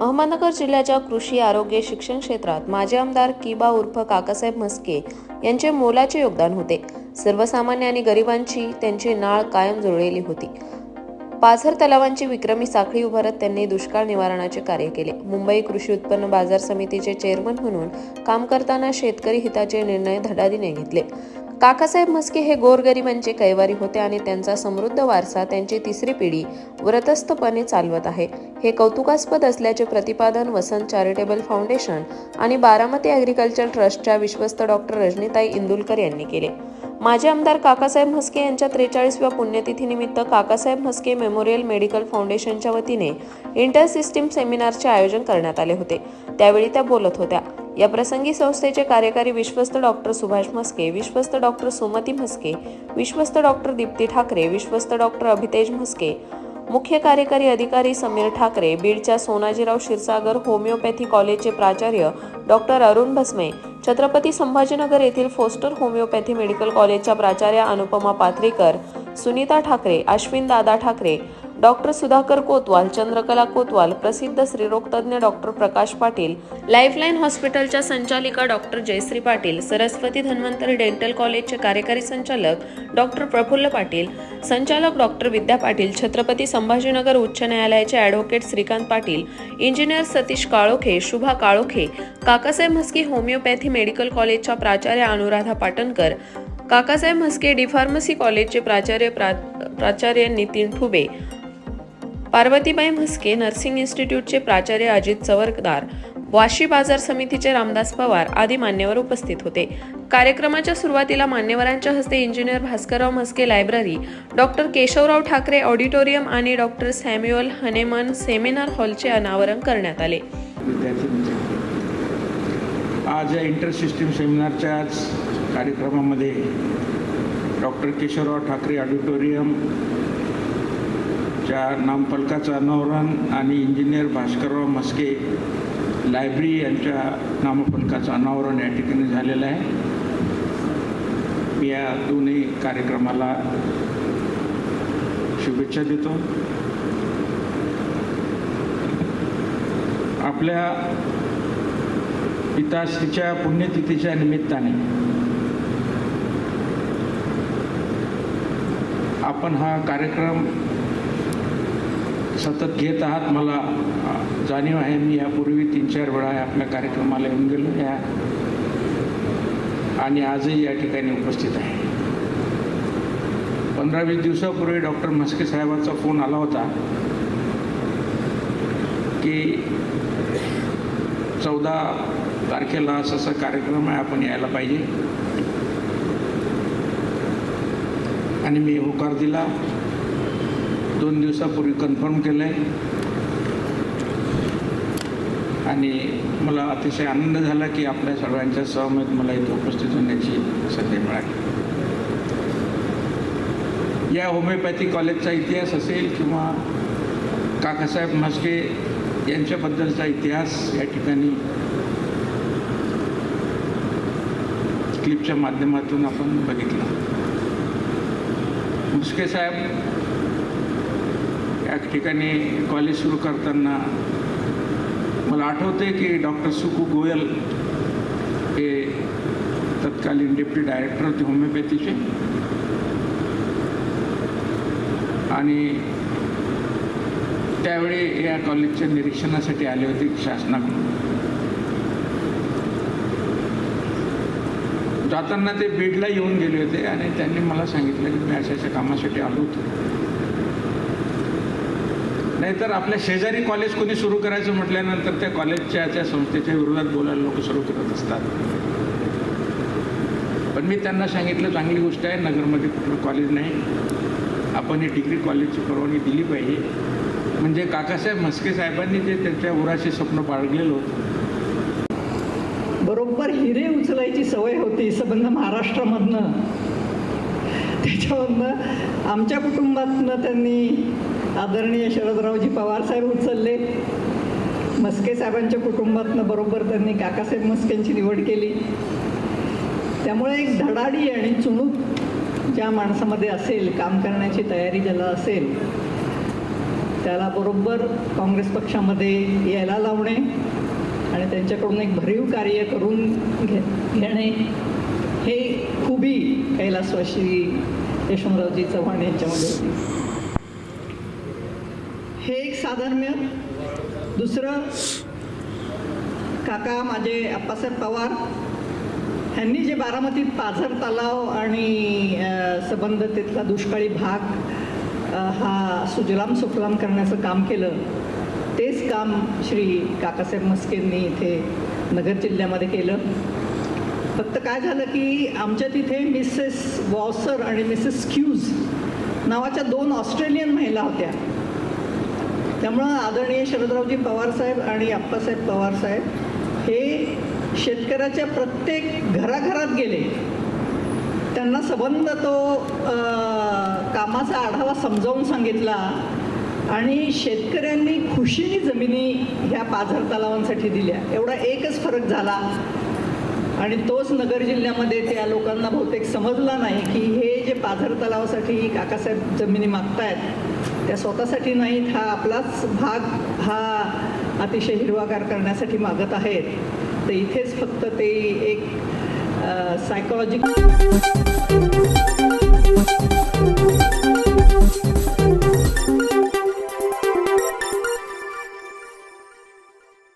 अहमदनगर जिल्ह्याच्या कृषी आरोग्य शिक्षण क्षेत्रात माजी आमदार किबा उर्फ काकासाहेब म्हस्के यांचे मोलाचे योगदान होते. सर्वसामान्य आणि गरिबांची त्यांची नाळ कायम जुळलेली होती. पाझर तलावांची विक्रमी साखळी उभारत त्यांनी दुष्काळ निवारणाचे कार्य केले. मुंबई कृषी उत्पन्न बाजार समितीचे चेअरमन म्हणून काम करताना शेतकरी हिताचे निर्णय धडाधीने घेतले. काकासाहेब म्हस्के हे गोरगरिबांचे कैवारी होते आणि त्यांचा समृद्ध वारसा त्यांची तिसरी पिढी व्रतस्थपणे चालवत आहे. हे कौतुकास्पद असल्याचे प्रतिपादन वसंत चॅरिटेबल फाउंडेशन आणि बारामती ॲग्रिकल्चर ट्रस्टच्या विश्वस्त डॉक्टर रजनीताई इंदुलकर यांनी केले. माजी आमदार काकासाहेब म्हस्के यांच्या त्रेचाळीसव्या पुण्यतिथीनिमित्त काकासाहेब म्हस्के मेमोरियल मेडिकल फाउंडेशनच्या वतीने इंटर सिस्टीम सेमिनारचे आयोजन करण्यात आले होते. त्यावेळी त्या बोलत होत्या. या प्रसंगी संस्थेचे कार्यकारी विश्वस्त डॉक्टर सुभाष म्हस्के विश्वस्त डॉक्टर सुमती म्हस्के विश्वस्त डॉक्टर दीप्ती ठाकरे विश्वस्त डॉक्टर अभितेज म्हस्के मुख्य कार्यकारी अधिकारी समीर ठाकरे बीडच्या सोनाजीराव क्षीरसागर होमिओपॅथी कॉलेजचे प्राचार्य डॉक्टर अरुण भस्मे छत्रपती संभाजीनगर येथील फोस्टर होमिओपॅथी मेडिकल कॉलेजच्या प्राचार्या अनुपमा पाथरीकर सुनीता ठाकरे अश्विन दादा ठाकरे डॉक्टर सुधाकर कोतवाल चंद्रकला कोतवाल प्रसिद्ध स्त्रीरोगतज्ञ डॉक्टर प्रकाश पाटील लाईफलाईन हॉस्पिटलच्या संचालिका डॉक्टर जयश्री पाटील सरस्वती धन्वंतरी डेंटल कॉलेजचे कार्यकारी संचालक डॉक्टर प्रफुल्ल पाटील संचालक डॉक्टर विद्या पाटील छत्रपती संभाजीनगर उच्च न्यायालयाचे advocate Shrikant Patil engineer Satish Kalokhe Shubha Kalokhe Kakasaheb Mhaske homeopathy medical कॉलेजच्या प्राचार्य अनुराधा पाटणकर काकासाहेब म्हस्के डी फार्मसी कॉलेजचे प्राचार्य प्रा प्राचार्य नितीन ठुबे पार्वतीबाई म्हस्के नर्सिंग इन्स्टिट्यूटचे प्राचार्य अजित चवरदार वाशी बाजार समितीचे रामदास पवार आदी मान्यवर उपस्थित होते. कार्यक्रमाच्या सुरुवातीला मान्यवरांच्या हस्ते engineer Bhaskarrao Mhaske library doctor Keshavrao Thackeray auditorium आणि डॉक्टर सॅम्युअल हनेमन सेमिनार हॉलचे अनावरण करण्यात आले. म्हणजे आज या इंटर सिस्टीम सेमिनारच्या आज कार्यक्रमामध्ये डॉक्टर केशवराव ठाकरे ऑडिटोरियम च्या नामफलकाचं अनावरण आणि इंजिनियर भास्करराव म्हस्के लायब्ररी यांच्या नामफलकाचं अनावरण या ठिकाणी झालेलं आहे. मी या दोन्ही कार्यक्रमाला शुभेच्छा देतो. आपल्या पिताश्रीच्या पुण्यतिथीच्या निमित्ताने आपण हा कार्यक्रम सतत घेत आहात. मला जाणीव आहे मी यापूर्वी तीन चार वेळा आपल्या कार्यक्रमाला येऊन गेलो. या आणि आजही या ठिकाणी उपस्थित आहे. पंधरा वीस दिवसापूर्वी डॉक्टर म्हस्के साहेबांचा फोन आला होता की चौदा तारखेला असं असा कार्यक्रम आहे आपण यायला पाहिजे. आणि मी होकार दिला. दोन दिवसापूर्वी कन्फर्म केलं आहे आणि मला अतिशय आनंद झाला की आपल्या सर्वांच्या सहमत मला इथं उपस्थित होण्याची संधी मिळाली. या होमिओपॅथी कॉलेजचा इतिहास असेल किंवा काकासाहेब म्हस्के यांच्याबद्दलचा इतिहास या ठिकाणी क्लिपच्या माध्यमातून आपण बघितला. मुस्के साहेब ठिकाणी कॉलेज सुरू करताना मला आठवते की डॉक्टर सुकू गोयल हे तत्कालीन डेप्टी डायरेक्टर होते होमिओपॅथीचे आणि त्यावेळी या कॉलेजच्या निरीक्षणासाठी आले होते शासनाकडून. जाताना ते बीडला येऊन गेले होते आणि त्यांनी मला सांगितलं की मी अशा अशा कामासाठी आलो होतो. नाहीतर आपल्या शेजारी कॉलेज कोणी सुरू करायचं म्हटल्यानंतर त्या कॉलेजच्या त्या संस्थेच्या विरोधात बोलायला लोक सुरू करत असतात. पण मी त्यांना सांगितलं चांगली गोष्ट आहे नगरमध्ये कुठलं कॉलेज नाही. आपण ही डिग्री कॉलेजची परवानगी दिली पाहिजे. म्हणजे काकासाहेब म्हस्के साहेबांनी जे त्यांच्या उराचे स्वप्न बाळगलेलं होतं. बरोबर हिरे उचलायची सवय होती संबंध महाराष्ट्रामधनं. त्याच्यावरनं आमच्या कुटुंबातनं त्यांनी आदरणीय शरदरावजी पवारसाहेब उचलले. मस्के साहेबांच्या कुटुंबातनं बरोबर त्यांनी काकासाहेब मस्केंची निवड केली. त्यामुळे एक धडाडी आणि चुणूक ज्या माणसामध्ये असेल काम करण्याची तयारी ज्याला असेल त्याला बरोबर काँग्रेस पक्षामध्ये यायला लावणे आणि त्यांच्याकडून एक भरीव कार्य करून घे घेणे हे खूबी कैलासवासी यशवंतरावजी चव्हाण यांच्यामध्ये होती. हे एक साधर्म्य. दुसरं काका माझे अप्पासाहेब पवार ह्यांनी जे बारामतीत पाझर तलाव आणि सबंध संबंधितला दुष्काळी भाग हा सुजलाम सुफलाम करण्याचं काम केलं तेच काम श्री काकासाहेब मस्केंनी इथे नगर जिल्ह्यामध्ये केलं. फक्त काय झालं की आमच्या तिथे मिसेस वॉसर आणि मिसेस क्यूज नावाच्या दोन ऑस्ट्रेलियन महिला होत्या. त्यामुळं आदरणीय शरदरावजी पवारसाहेब आणि अप्पासाहेब पवारसाहेब हे शेतकऱ्याच्या प्रत्येक घराघरात गेले. त्यांना सबंध तो कामाचा आढावा समजावून सांगितला आणि शेतकऱ्यांनी खुशीने जमिनी ह्या पाझर तलावांसाठी दिल्या. एवढा एकच फरक झाला. आणि तोच नगर जिल्ह्यामध्ये त्या लोकांना बहुतेक समजला नाही की हे जे पाझर तलावासाठी काकासाहेब जमिनी मागतायत त्या स्वतःसाठी नाहीत हा आपलाच भाग हा अतिशय हिरवागार करण्यासाठी मागत आहेत. तर इथेच फक्त ते एक सायकोलॉजिकल